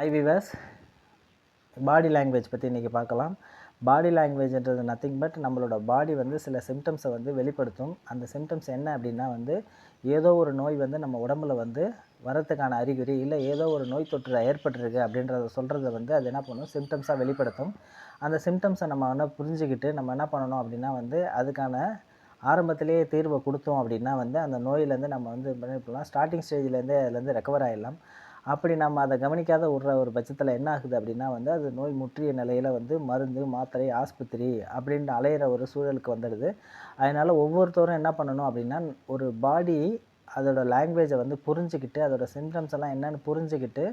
High viewers body language பற்றி இன்றைக்கி பார்க்கலாம். பாடி லாங்குவேஜ்ன்றது நத்திங் பட் நம்மளோட பாடி வந்து சில சிம்டம்ஸை வந்து வெளிப்படுத்தும். அந்த சிம்டம்ஸ் என்ன அப்படின்னா வந்து ஏதோ ஒரு நோய் வந்து நம்ம உடம்புல வந்து வரத்துக்கான அறிகுறி இல்லை ஏதோ ஒரு நோய் தொற்று ஏற்பட்டிருக்கு அப்படின்றத சொல்கிறத வந்து அது என்ன பண்ணும்? சிம்டம்ஸாக வெளிப்படுத்தும். அந்த சிம்டம்ஸை நம்ம என்ன புரிஞ்சுக்கிட்டு நம்ம என்ன பண்ணணும் அப்படின்னா வந்து அதுக்கான ஆரம்பத்திலேயே தீர்வை கொடுத்தோம் அப்படின்னா வந்து அந்த நோயிலேருந்து நம்ம வந்து பண்ணிக்கலாம் ஸ்டார்டிங் ஸ்டேஜ்லேருந்தே அதுலேருந்து ரெக்கவர் ஆகிடலாம் அப்படி நம்ம அதை கவனிக்காத விடுற ஒரு பட்சத்தில் என்ன ஆகுது அப்படின்னா வந்து அது நோய் முற்றிய நிலையில் வந்து மருந்து மாத்திரை ஆஸ்பத்திரி அப்படின்னு அலையிற ஒரு சூழலுக்கு வந்துடுது. அதனால் ஒவ்வொருத்தரும் என்ன பண்ணணும் அப்படின்னா ஒரு பாடி அதோட லாங்குவேஜை வந்து புரிஞ்சுக்கிட்டு அதோட சிம்டம்ஸ் எல்லாம் என்னென்னு புரிஞ்சுக்கிட்டு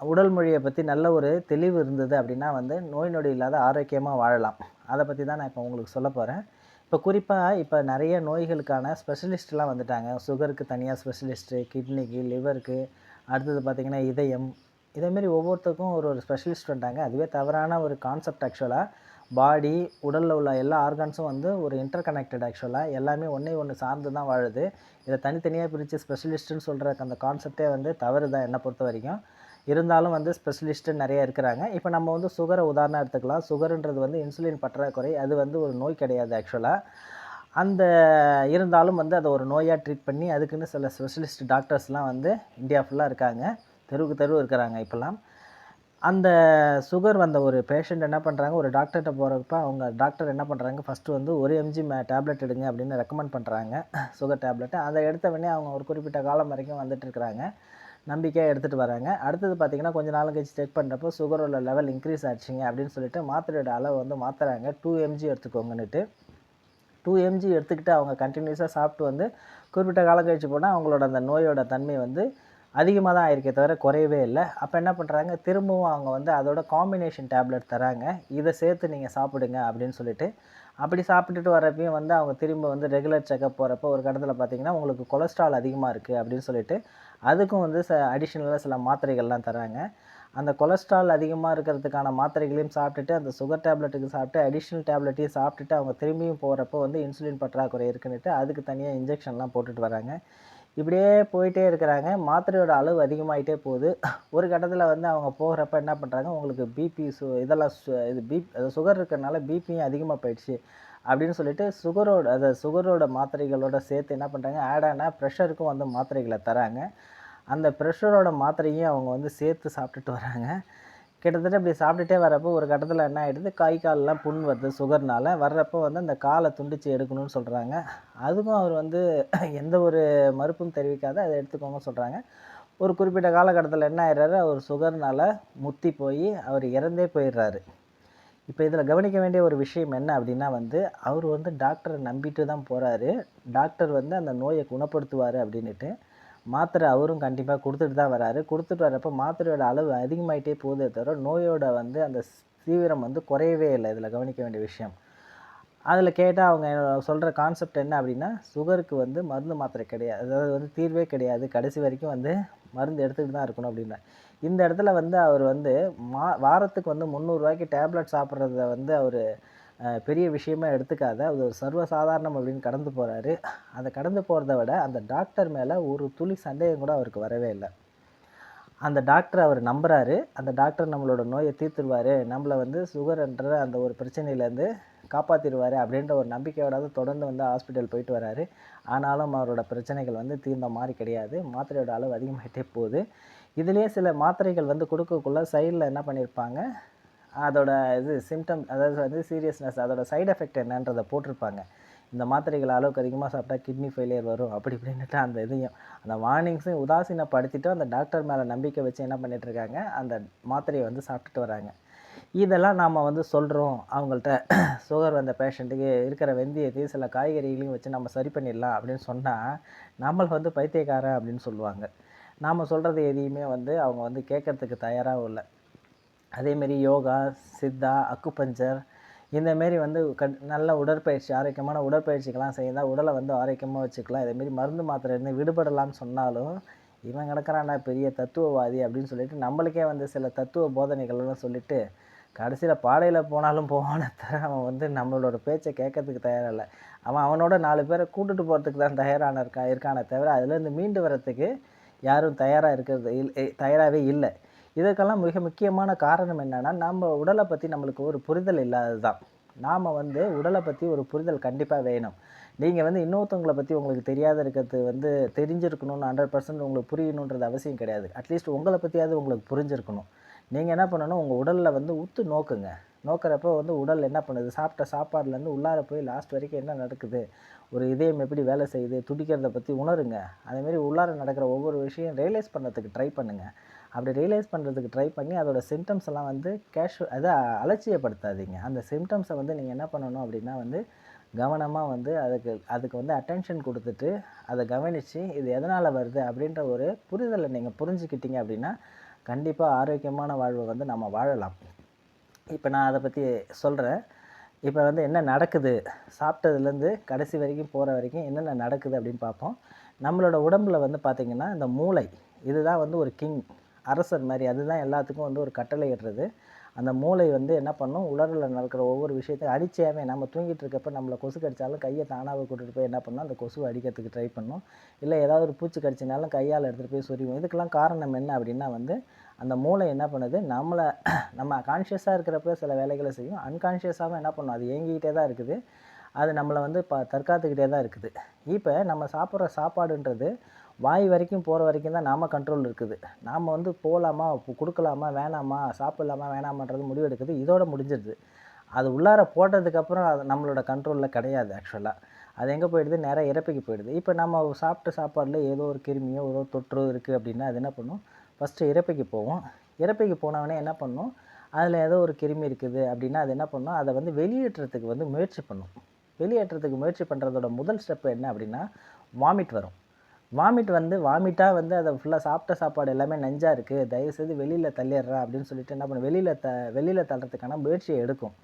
உடல் மொழியை பற்றி நல்ல ஒரு தெளிவு இருந்தது அப்படின்னா வந்து நோய் நொடி இல்லாத ஆரோக்கியமாக வாழலாம். அதை பற்றி தான் நான் இப்போ உங்களுக்கு சொல்ல போகிறேன் இப்போ குறிப்பாக இப்போ நிறைய நோய்களுக்கான ஸ்பெஷலிஸ்ட்லாம் வந்துட்டாங்க. சுகருக்கு தனியாக ஸ்பெஷலிஸ்ட்டு கிட்னிக்கு லிவருக்கு அடுத்தது பார்த்திங்கன்னா இதயம். இதேமாரி ஒவ்வொருத்தருக்கும் ஒரு ஒரு ஸ்பெஷலிஸ்ட் வந்துட்டாங்க. அதுவே தவறான ஒரு கான்செப்ட் ஆக்சுவலாக பாடி உடலில் உள்ள எல்லா ஆர்கான்ஸும் வந்து ஒரு இன்டர் கனெக்டட் ஆக்சுவலாக எல்லாமே ஒன்றே ஒன்று சார்ந்து தான் வாழுது. இதை தனித்தனியாக பிரித்து ஸ்பெஷலிஸ்ட்டுன்னு சொல்கிற அந்த கான்செப்டே வந்து தவறு தான் என்னை பொறுத்த வரைக்கும். இருந்தாலும் வந்து ஸ்பெஷலிஸ்ட்டு நிறைய இருக்கிறாங்க. இப்போ நம்ம வந்து சுகரை உதாரணம் எடுத்துக்கலாம். சுகருன்றது வந்து இன்சுலின் பற்றாக்குறை. அது வந்து ஒரு நோய் கிடையாது ஆக்சுவலாக அந்த இருந்தாலும் வந்து அதை ஒரு நோயாக ட்ரீட் பண்ணி அதுக்குன்னு சில ஸ்பெஷலிஸ்ட் டாக்டர்ஸ்லாம் வந்து இந்தியா ஃபுல்லாக இருக்காங்க. தெருவுக்கு தெருவு இருக்கிறாங்க இப்போல்லாம். அந்த சுகர் வந்த ஒரு பேஷண்ட் என்ன பண்ணுறாங்க ஒரு டாக்டர்கிட்ட போகிறப்ப அவங்க டாக்டர் என்ன பண்ணுறாங்க ஃபஸ்ட்டு வந்து ஒரு எம்ஜி மே டேப்லெட் எடுங்க அப்படின்னு ரெக்கமெண்ட் பண்ணுறாங்க சுகர் டேப்லெட்டை அதை எடுத்த உடனே அவங்க ஒரு குறிப்பிட்ட காலம் வரைக்கும் வந்துட்டு இருக்கிறாங்க. நம்பிக்கையாக எடுத்துகிட்டு வராங்க. அடுத்தது பார்த்திங்கன்னா கொஞ்ச நாள் கழிச்சு செக் பண்ணுறப்போ சுகரோட லெவல் இன்க்ரீஸ் ஆச்சுங்க அப்படின்னு சொல்லிட்டு மாத்திரையோட அளவு வந்து மாற்றுறாங்க டூ எம்ஜி எடுத்துக்கோங்கன்னுட்டு. டூ எம்ஜி எடுத்துக்கிட்டு அவங்க கண்டினியூஸாக சாப்பிட்டு வந்து குறிப்பிட்ட காலம் கழிச்சு போனால் அவங்களோட அந்த நோயோட தன்மை வந்து அதிகமாக தான் ஆயிருக்கே தவிர குறையவே இல்லை. அப்போ என்ன பண்ணுறாங்க திரும்பவும் அவங்க வந்து அதோட காம்பினேஷன் டேப்லெட் தராங்க. இதை சேர்த்து நீங்கள் சாப்பிடுங்க அப்படின்னு சொல்லிட்டு அப்படி சாப்பிட்டுட்டு வரப்பையும் வந்து அவங்க திரும்ப வந்து ரெகுலர் செக்கப் போகிறப்ப ஒரு கடத்தில் பார்த்தீங்கன்னா உங்களுக்கு கொலஸ்ட்ரால் அதிகமாக இருக்குது அப்படின்னு சொல்லிட்டு அதுக்கும் வந்து ச அடிஷ்னலாக சில மாத்திரைகள்லாம் தராங்க. அந்த கொலஸ்ட்ரால் அதிகமாக இருக்கிறதுக்கான மாத்திரைகளையும் சாப்பிட்டுட்டு அந்த சுகர் டேப்லெட்டுக்கு சாப்பிட்டு அடிஷ்னல் டேப்லெட்டையும் சாப்பிட்டுட்டு அவங்க திரும்பியும் போகிறப்போ வந்து இன்சுலின் பற்றாக்குறை இருக்குன்னுட்டு அதுக்கு தனியாக இன்ஜெக்ஷன்லாம் போட்டுட்டு வராங்க. இப்படியே போயிட்டே இருக்கிறாங்க. மாத்திரையோட அளவு அதிகமாகிட்டே போகுது. ஒரு கட்டத்தில் வந்து அவங்க போகிறப்ப என்ன பண்ணுறாங்க உங்களுக்கு பிபி சு இதெல்லாம் சு இது பிப் சுகர் இருக்கிறனால பிபியும் அதிகமாக போயிடுச்சு அப்படின்னு சொல்லிட்டு சுகரோட அதை சுகரோட மாத்திரைகளோட சேர்த்து என்ன பண்ணுறாங்க ஆட் ப்ரெஷருக்கும் வந்து மாத்திரைகளை தராங்க. அந்த ப்ரெஷரோட மாத்திரையும் அவங்க வந்து சேர்த்து சாப்பிட்டுட்டு வராங்க. கிட்டத்தட்ட இப்படி சாப்பிட்டுட்டே வரப்போ ஒரு கட்டத்தில் என்ன ஆகிடுது கை கால்லாம் புண் வருது சுகர்னால். வர்றப்போ வந்து அந்த காலை துண்டித்து எடுக்கணும்னு சொல்கிறாங்க அதுக்கும் அவர் வந்து எந்த ஒரு மறுப்பும் தெரிவிக்காத அதை எடுத்துக்கோங்க சொல்கிறாங்க ஒரு குறிப்பிட்ட காலகட்டத்தில் என்ன ஆயிடுறாரு? அவர் சுகர்னால் முத்தி போய் அவர் இறந்தே போயிடுறாரு. இப்போ இதில் கவனிக்க வேண்டிய ஒரு விஷயம் என்ன அப்படின்னா வந்து அவர் வந்து டாக்டரை நம்பிட்டு தான் போகிறாரு டாக்டர் வந்து அந்த நோயை குணப்படுத்துவார் அப்படின்ட்டு மாத்திரை அவரும் கண்டிப்பாக கொடுத்துட்டு தான் வராரு. கொடுத்துட்டு வரப்போ மாத்திரையோட அளவு அதிகமாயிட்டே போதே தவிர நோயோட வந்து அந்த தீவிரம் வந்து குறையவே இல்லை. இதில் கவனிக்க வேண்டிய விஷயம். அதில் கேட்டால் அவங்க சொல்கிற கான்செப்ட் என்ன அப்படின்னா சுகருக்கு வந்து மருந்து மாத்திரை கிடையாது. அதாவது வந்து தீர்வே கிடையாது. கடைசி வரைக்கும் வந்து மருந்து எடுத்துக்கிட்டு தான் இருக்கணும் அப்படின்னா. இந்த இடத்துல வந்து அவர் வந்து மா வாரத்துக்கு வந்து முந்நூறுரூவாய்க்கு டேப்லெட் சாப்பிட்றத வந்து அவர் பெரிய விஷயமா எடுத்துக்காத. அது ஒரு சர்வசாதாரணம் அப்படின்னு கடந்து போகிறாரு அதை கடந்து போகிறத விட அந்த டாக்டர் மேலே ஒரு துளி சந்தேகம் கூட அவருக்கு வரவே இல்லை. அந்த டாக்டர் அவர் நம்புகிறாரு அந்த டாக்டர் நம்மளோட நோயை தீர்த்துருவார். நம்மளை வந்து சுகர்ன்ற அந்த ஒரு பிரச்சனையிலேருந்து காப்பாற்றிடுவார் அப்படின்ற ஒரு நம்பிக்கையோட தொடர்ந்து வந்து ஹாஸ்பிட்டல் போயிட்டு வராரு. ஆனாலும் அவரோட பிரச்சனைகள் வந்து தீர்ந்த மாதிரி கிடையாது. மாத்திரையோட அளவு அதிகமாகிட்டே போகுது. இதுலேயே சில மாத்திரைகள் வந்து கொடுக்கக்குள்ள சைடில் என்ன பண்ணியிருப்பாங்க அதோட இது சிம்டம் அதாவது வந்து சீரியஸ்னஸ் அதோட சைடு எஃபெக்ட் என்னன்றதை போட்டிருப்பாங்க. இந்த மாத்திரைகள் அளவுக்கு அதிகமாக சாப்பிட்டா கிட்னி ஃபெயிலியர் வரும் அப்படி இப்படின்னுட்டு அந்த இதையும் அந்த வார்னிங்ஸையும் உதாசீனப்படுத்திட்டு அந்த டாக்டர் மேலே நம்பிக்கை வச்சு என்ன பண்ணிகிட்ருக்காங்க அந்த மாத்திரையை வந்து சாப்பிட்டுட்டு வராங்க. இதெல்லாம் நாம் வந்து சொல்கிறோம் அவங்கள்ட்ட சுகர் வந்த பேஷண்ட்டுக்கு இருக்கிற வெந்தயத்தையும் சில காய்கறிகளையும் வச்சு நம்ம சரி பண்ணிடலாம் அப்படின்னு சொன்னால் நம்மளை வந்து பைத்தியக்காரன் அப்படின்னு சொல்லுவாங்க. நாம் சொல்கிறது எதையுமே வந்து அவங்க வந்து கேட்குறதுக்கு தயாராகவும் இல்லை. அதேமாரி யோகா சித்தா அக்குபஞ்சர் இந்தமாரி வந்து கட் நல்ல உடற்பயிற்சி ஆரோக்கியமான உடற்பயிற்சிகள்லாம் செய்தால் உடலை வந்து ஆரோக்கியமாக வச்சுக்கலாம். இதேமாரி மருந்து மாத்திரை இருந்து விடுபடலாம்னு சொன்னாலும் இவன் கிடக்கிறான்டா பெரிய தத்துவவாதி அப்படின்னு சொல்லிட்டு நம்மளுக்கே வந்து சில தத்துவ போதனைகள்லாம் சொல்லிட்டு கடைசியில் பாடையில் போனாலும் போவான தவிர அவன் வந்து நம்மளோட பேச்சை கேட்கறதுக்கு தயாரில்லை. அவன் அவனோட நாலு பேரை கூட்டுட்டு போகிறதுக்கு தான் தயாரான இருக்கா இருக்கானே தவிர அதுலேருந்து மீண்டு வரத்துக்கு யாரும் தயாராக இருக்கிறது இல் தயாராகவே இல்லை. இதற்கெல்லாம் மிக முக்கியமான காரணம் என்னன்னா நம்ம உடலை பற்றி நம்மளுக்கு ஒரு புரிதல் இல்லாதது தான் நாம் வந்து உடலை பற்றி ஒரு புரிதல் கண்டிப்பாக வேணும். நீங்கள் வந்து இன்னொருத்தவங்களை பற்றி உங்களுக்கு தெரியாத இருக்கிறது வந்து தெரிஞ்சிருக்கணும்னு ஹண்ட்ரட் பர்சன்ட் உங்களுக்கு புரியணுன்றது அவசியம் கிடையாது. அட்லீஸ்ட் உங்களை பற்றியாவது உங்களுக்கு புரிஞ்சிருக்கணும். நீங்கள் என்ன பண்ணணும்? உங்கள் உடலில் வந்து உத்து நோக்குங்க. நோக்கிறப்போ வந்து உடல் என்ன பண்ணுது? சாப்பிட்ட சாப்பாடுலேருந்து உள்ளார போய் லாஸ்ட் வரைக்கும் என்ன நடக்குது? ஒரு இதயம் எப்படி வேலை செய்யுது? துடிக்கிறத பற்றி உணருங்க. அதேமாரி உள்ளார நடக்கிற ஒவ்வொரு விஷயம் ரியலைஸ் பண்ணுறதுக்கு ட்ரை பண்ணுங்கள் அப்படி ரியலைஸ் பண்ணுறதுக்கு ட்ரை பண்ணி அதோட சிம்டம்ஸ் எல்லாம் வந்து கேஷு அதை அலட்சியப்படுத்தாதீங்க. அந்த சிம்டம்ஸை வந்து நீங்கள் என்ன பண்ணணும் அப்படின்னா வந்து கவனமாக வந்து அதுக்கு அதுக்கு வந்து அட்டென்ஷன் கொடுத்துட்டு அதை கவனித்து இது எதனால் வருது அப்படின்ற ஒரு புரிதலை நீங்கள் புரிஞ்சுக்கிட்டீங்க அப்படின்னா கண்டிப்பாக ஆரோக்கியமான வாழ்வை வந்து நம்ம வாழலாம். இப்போ நான் அதை பற்றி சொல்கிறேன். இப்போ வந்து என்ன நடக்குது? சாப்பிட்டதுலேருந்து கடைசி வரைக்கும் போகிற வரைக்கும் என்னென்ன நடக்குது அப்படின்னு பார்ப்போம். நம்மளோட உடம்பில் வந்து பார்த்திங்கன்னா இந்த மூளை இதுதான் வந்து ஒரு கிங் அரசர் மாதிரி. அதுதான் எல்லாத்துக்கும் வந்து ஒரு கட்டளை இடுறது. அந்த மூளை வந்து என்ன பண்ணும்? உடலில் நடக்கிற ஒவ்வொரு விஷயத்தையும் அடிச்சாமே நம்ம தூங்கிட்டு இருக்கப்ப நம்மளை கொசு கடிச்சாலும் கையை தானாக கூட்டிகிட்டு போய் என்ன பண்ணும்? அந்த கொசுவை அடிக்கிறதுக்கு ட்ரை பண்ணும். இல்லை ஏதாவது ஒரு பூச்சி கடிச்சினாலும் கையால் எடுத்துகிட்டு போய் சொறிவோம் இதுக்கெல்லாம் காரணம் என்ன அப்படின்னா வந்து அந்த மூளை என்ன பண்ணுது? நம்மளை நம்ம கான்ஷியஸாக இருக்கிறப்ப சில வேலைகளை செய்யும். அன்கான்ஷியஸாகவும் என்ன பண்ணும்? அது ஏங்கிக்கிட்டே தான் இருக்குது. அது நம்மளை வந்து ப தற்காத்துக்கிட்டே தான் இருக்குது. இப்போ நம்ம சாப்பிட்ற சாப்பாடுன்றது வாய் வரைக்கும் போகிற வரைக்கும் தான் நாம் கண்ட்ரோல் இருக்குது. நாம் வந்து போகலாமா கொடுக்கலாமா வேணாமா சாப்பிட்லாமா வேணாமான்றது முடிவு எடுக்குது இதோட முடிஞ்சிடுது. அது உள்ளார போட்டதுக்கப்புறம் அது நம்மளோட கண்ட்ரோலில் கிடையாது ஆக்சுவலாக அது எங்கே போயிடுது? நேராக இறப்பிக்கு போயிடுது. இப்போ நம்ம சாப்பிட்ட சாப்பாடில் ஏதோ ஒரு கிருமியோ ஏதோ தொற்றோ இருக்குது அப்படின்னா அது என்ன பண்ணும்? ஃபஸ்ட்டு இறப்பிக்கு போவோம். இறப்பிக்கு போனவொடனே என்ன பண்ணும்? அதில் ஏதோ ஒரு கிருமி இருக்குது அப்படின்னா அது என்ன பண்ணும்? அதை வந்து வெளியேற்றுறதுக்கு வந்து முயற்சி பண்ணும். வெளியேற்றுறதுக்கு முயற்சி பண்ணுறதோட முதல் ஸ்டெப் என்ன அப்படின்னா வாமிட் வரும். வாமிட் வந்து வாமிட்டாக வந்து அதை ஃபுல்லாக சாப்பிட்ட சாப்பாடு எல்லாமே நஞ்சாக இருக்குது தயவுசெய்து வெளியில் தள்ளிடுறா அப்படின்னு சொல்லிட்டு என்ன பண்ணும்? வெளியில் த வெளியில் தள்ளுறதுக்கான முயற்சியை எடுக்கும்.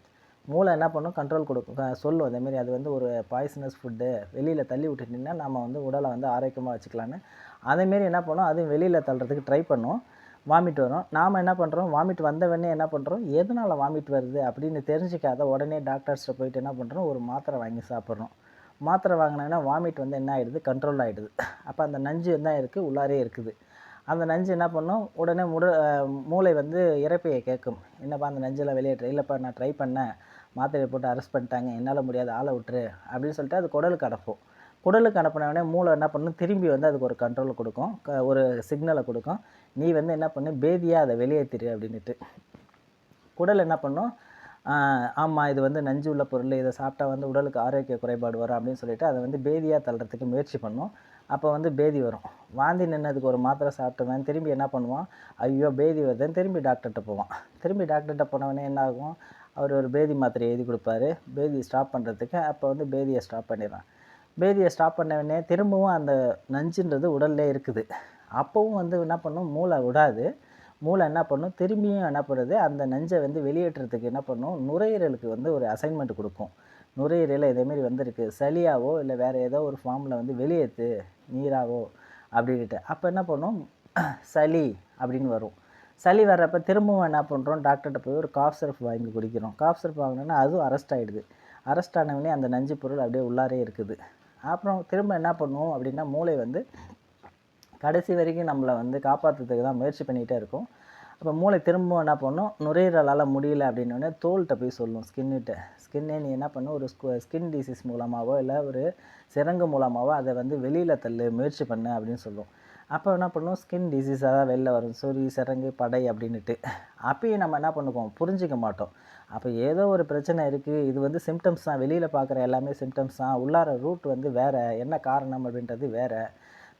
மூளை என்ன பண்ணும்? கண்ட்ரோல் கொடுக்கும். சொல்லும் அதேமாரி அது வந்து ஒரு பாய்சனஸ் ஃபுட்டு வெளியில் தள்ளி விட்டுட்டிங்கன்னா நம்ம வந்து உடலை வந்து ஆரோக்கியமாக வச்சுக்கலான்னு அதேமாரி என்ன பண்ணும்? அதுவும் வெளியில் தள்ளுறதுக்கு ட்ரை பண்ணும். வாமிட் வரும். நாம் என்ன பண்ணுறோம் வாமிட் வந்தவொடனே என்ன பண்ணுறோம் எதனால் வாமிட் வருது அப்படின்னு தெரிஞ்சிக்காத உடனே டாக்டர்ஸ்ட்டை போயிட்டு என்ன பண்ணுறோம் ஒரு மாத்திரை வாங்கி சாப்பிட்றோம். மாத்திரை வாங்கினோன்னா வாமிட் வந்து என்ன ஆகிடுது கண்ட்ரோல் ஆகிடுது அப்போ அந்த நஞ்சு என்ன இருக்குது உள்ளாரே இருக்குது. அந்த நஞ்சு என்ன பண்ணும்? உடனே முட மூளை வந்து இறப்பையை கேட்கும். என்னப்பா அந்த நஞ்செல்லாம் வெளியேற்ற இல்லைப்பா நான் ட்ரை பண்ணேன். மாத்திரையை போட்டு அரெஸ்ட் பண்ணிட்டாங்க. என்னால் முடியாது ஆளை விட்டுரு. அப்படின்னு சொல்லிட்டு அது குடலுக்கு அனுப்பும் குடலுக்கு அனுப்பினவுடனே மூளை என்ன பண்ணும்? திரும்பி வந்து அதுக்கு ஒரு கண்ட்ரோல் கொடுக்கும். க- ஒரு சிக்னலை கொடுக்கும். நீ வந்து என்ன பண்ணு? பேதியாக அதை வெளியேற்றிரு அப்படின்ட்டு குடல் என்ன பண்ணும்? ஆமாம் இது வந்து நஞ்சு உள்ள பொருள் இதை சாப்பிட்டா வந்து உடலுக்கு ஆரோக்கிய குறைபாடு வரும் அப்படின்னு சொல்லிட்டு அதை வந்து பேதியாக தள்ளுறதுக்கு முயற்சி பண்ணோம். அப்போ வந்து பேதி வரும். வாந்தி நின்னதுக்கு ஒரு மாத்திரை சாப்பிட்டவன். திரும்பி என்ன பண்ணுவான்? ஐயோ பேதி வருதுன்னு திரும்பி டாக்டர்கிட்ட போவான். திரும்பி டாக்டர்கிட்ட போனவொடனே என்ன ஆகும்? அவர் ஒரு பேதி மாத்திரை எழுதி கொடுப்பாரு. பேதி ஸ்டாப் பண்ணுறதுக்கு அப்போ வந்து பேதியை ஸ்டாப் பண்ணிடுறான். பேதியை ஸ்டாப் பண்ணவனே திரும்பவும் அந்த நஞ்சுன்றது உடல்லே இருக்குது. அப்போவும் வந்து என்ன பண்ணும்? மூளை விடாது மூளை என்ன பண்ணும்? திரும்பியும் என்ன பண்ணுது? அந்த நஞ்சை வந்து வெளியேற்றுறதுக்கு என்ன பண்ணும்? நுரையீரலுக்கு வந்து ஒரு அசைன்மெண்ட் கொடுக்கும். நுரையீரல் இதேமாரி வந்திருக்கு. சளியாவோ இல்லை வேறு ஏதோ ஒரு ஃபார்மில் வந்து வெளியேற்று நீராவோ அப்படின்ட்டு அப்போ என்ன பண்ணும்? சளி அப்படின்னு வரும். சளி வர்றப்ப திரும்பவும் என்ன பண்ணுறோம் டாக்டர்கிட்ட போய் ஒரு காஃப் சிரப் வாங்கி குடிக்கிறோம். காஃப் சிரப் வாங்கினோன்னா அதுவும் அரெஸ்ட் ஆகிடுது அரெஸ்ட் ஆனவனே அந்த நஞ்சு பொருள் அப்படியே உள்ளாரே இருக்குது. அப்புறம் திரும்ப என்ன பண்ணுவோம் அப்படின்னா மூளை வந்து கடைசி வரைக்கும் நம்மளை வந்து காப்பாற்றுறதுக்கு தான் முயற்சி பண்ணிகிட்டே இருக்கும். அப்போ மூளை திரும்பவும் என்ன பண்ணும்? நுரையீரலால் முடியல அப்படின்னோடனே தோல்கிட்ட போய் சொல்லும் ஸ்கின்னுகிட்ட ஸ்கின்னே நீ என்ன பண்ணும் ஒரு ஸ்கின் டிசீஸ் மூலமாகவோ இல்லை ஒரு சிரங்கு மூலமாகவோ அதை வந்து வெளியில் தள்ளு முயற்சி பண்ணு அப்படின்னு சொல்லும். அப்போ என்ன பண்ணும்? ஸ்கின் டிசீஸாக தான் வெளில வரும். சொறி சிரங்கு படை அப்படின்னுட்டு. அப்பயும் நம்ம என்ன பண்ணுவோம்? புரிஞ்சிக்க மாட்டோம். அப்போ ஏதோ ஒரு பிரச்சனை இருக்குது இது வந்து சிம்டம்ஸ் தான். வெளியில் பார்க்குற எல்லாமே சிம்டம்ஸ் தான். உள்ளார ரூட் வந்து வேறு. என்ன காரணம் அப்படின்றது வேறு.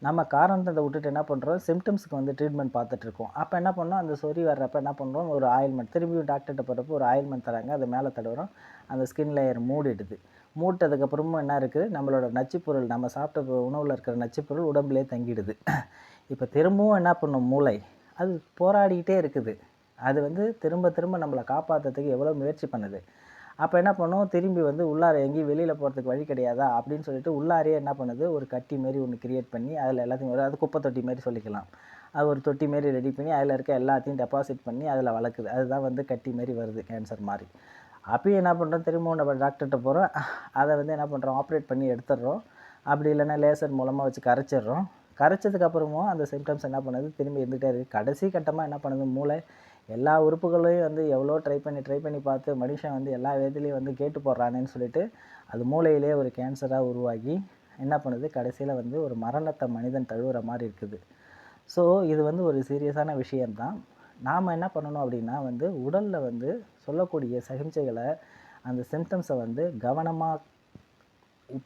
நம்ம காரணத்தை விட்டுட்டு என்ன பண்ணுறோம் சிம்டம்ஸ்க்கு வந்து ட்ரீட்மெண்ட் பார்த்துட்ருக்கோம் அப்போ என்ன பண்ணோம்? அந்த சொறி வர்றப்ப என்ன பண்ணுறோம் ஒரு ஆயில்மெண்ட் திரும்பியும் டாக்டர்கிட்ட போகிறப்போ ஒரு ஆயில்மெண்ட் தராங்க. அது மேலே தடவுறோம். அந்த ஸ்கின் லேயர் மூடிடுது. மூட்டதுக்கப்புறமும் என்ன இருக்குது? நம்மளோட நச்சுப்பொருள் நம்ம சாப்பிட்ட உணவில் இருக்கிற நச்சுப்பொருள் உடம்புலேயே தங்கிடுது. இப்போ திரும்பவும் என்ன பண்ணும்? மூளை. அது போராடிக்கிட்டே இருக்குது. அது வந்து திரும்ப திரும்ப நம்மளை காப்பாற்றுறதுக்கு எவ்வளோ முயற்சி பண்ணுது. அப்போ என்ன பண்ணும்? திரும்பி வந்து உள்ளார எங்கேயும் வெளியில் போகிறதுக்கு வழி கிடையாதா? அப்படின்னு சொல்லிட்டு உள்ளாரே என்ன பண்ணுது? ஒரு கட்டி மாரி ஒன்று கிரியேட் பண்ணி அதில் எல்லாத்தையும் வரும் அது குப்பை தொட்டி மாரி சொல்லிக்கலாம். அது ஒரு தொட்டி மாரி ரெடி பண்ணி அதில் இருக்க எல்லாத்தையும் டெபாசிட் பண்ணி அதில் வளர்க்குது. அதுதான் வந்து கட்டி மாரி வருது கேன்சர் மாதிரி அப்பயும் என்ன பண்ணுறோம் திரும்பவும் நம்ம டாக்டர்கிட்ட போகிறோம் அதை வந்து என்ன பண்ணுறோம் ஆப்ரேட் பண்ணி எடுத்துடுறோம். அப்படி இல்லைன்னா லேசர் மூலமாக வச்சு கரைச்சிடுறோம். கரைச்சதுக்கப்புறமும் அந்த சிம்டம்ஸ் என்ன பண்ணுது? திரும்பி இருந்துகிட்டே இருக்குது கடைசி கட்டமாக என்ன பண்ணுது? மூளை எல்லா உறுப்புகளையும் வந்து எவ்வளோ ட்ரை பண்ணி ட்ரை பண்ணி பார்த்து மனுஷன் வந்து எல்லா விதத்துலேயும் வந்து கேட்டு போடுறானேன்னு சொல்லிட்டு அது மூளையிலே ஒரு கேன்சராக உருவாகி என்ன பண்ணுது? கடைசியில் வந்து ஒரு மரணத்தை மனிதன் தழுவுற மாதிரி இருக்குது. ஸோ இது வந்து ஒரு சீரியஸான விஷயம்தான். நாம் என்ன பண்ணணும் அப்படின்னா வந்து உடலில் வந்து சொல்லக்கூடிய சகிம்சைகளை அந்த சிம்டம்ஸை வந்து கவனமாக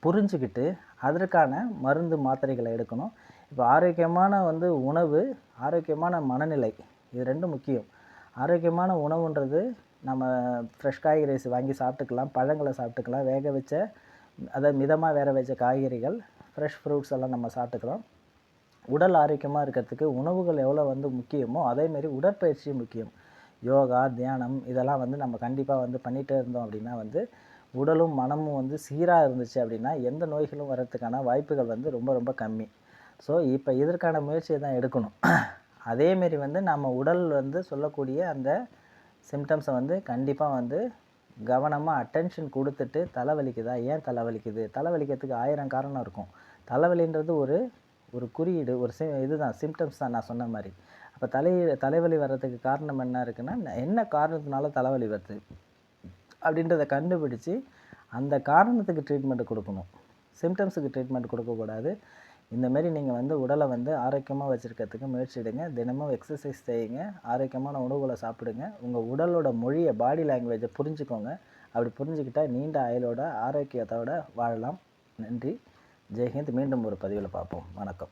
புரிஞ்சுக்கிட்டு அதற்கான மருந்து மாத்திரைகளை எடுக்கணும். இப்போ ஆரோக்கியமான வந்து உணவு ஆரோக்கியமான மனநிலை இது ரெண்டும் முக்கியம். ஆரோக்கியமான உணவுன்றது நம்ம ஃப்ரெஷ் காய்கறிஸ் வாங்கி சாப்பிட்டுக்கலாம் பழங்களை சாப்பிட்டுக்கலாம். வேக வச்ச அதாவது மிதமாக வேக வச்ச காய்கறிகள் ஃப்ரெஷ் ஃப்ரூட்ஸ் எல்லாம் நம்ம சாப்பிட்டுக்கலாம். உடல் ஆரோக்கியமாக இருக்கிறதுக்கு உணவுகள் எவ்வளோ வந்து முக்கியமோ அதேமாரி உடற்பயிற்சியும் முக்கியம். யோகா தியானம் இதெல்லாம் வந்து நம்ம கண்டிப்பாக வந்து பண்ணிகிட்டே இருந்தோம் அப்படின்னா வந்து உடலும் மனமும் வந்து சீராக இருந்துச்சு அப்படின்னா எந்த நோய்களும் வர்றதுக்கான வாய்ப்புகள் வந்து ரொம்ப ரொம்ப கம்மி. ஸோ இப்போ இதற்கான முயற்சியை தான் எடுக்கணும். அதேமாரி வந்து நம்ம உடல் வந்து சொல்லக்கூடிய அந்த சிம்டம்ஸை வந்து கண்டிப்பாக வந்து கவனமாக அட்டென்ஷன் கொடுத்துட்டு தலைவலிக்குதா? ஏன் தலைவலிக்குது? தலைவலிக்கிறதுக்கு ஆயிரம் காரணம் இருக்கும். தலைவலின்றது ஒரு ஒரு குறியீடு ஒரு சி இதுதான் சிம்டம்ஸ் தான் நான் சொன்ன மாதிரி அப்போ தலை தலைவலி வர்றதுக்கு காரணம் என்ன இருக்குன்னா என்ன காரணத்தினால தலைவலி வருது? அப்படின்றத கண்டுபிடிச்சி அந்த காரணத்துக்கு ட்ரீட்மெண்ட் கொடுக்கணும். சிம்டம்ஸுக்கு ட்ரீட்மெண்ட் கொடுக்கக்கூடாது. இந்தமாரி நீங்கள் வந்து உடலை வந்து ஆரோக்கியமாக வச்சுருக்கிறதுக்கு முயற்சி எடுங்க. தினமும் எக்ஸசைஸ் செய்யுங்க. ஆரோக்கியமான உணவுகளை சாப்பிடுங்க. உங்கள் உடலோட மொழியை பாடி லாங்குவேஜை புரிஞ்சுக்கோங்க. அப்படி புரிஞ்சுக்கிட்டால் நீண்ட ஆயுளோட ஆரோக்கியத்தோட வாழலாம். நன்றி. ஜெய்ஹிந்த். மீண்டும் ஒரு பதிவில் பார்ப்போம். வணக்கம்.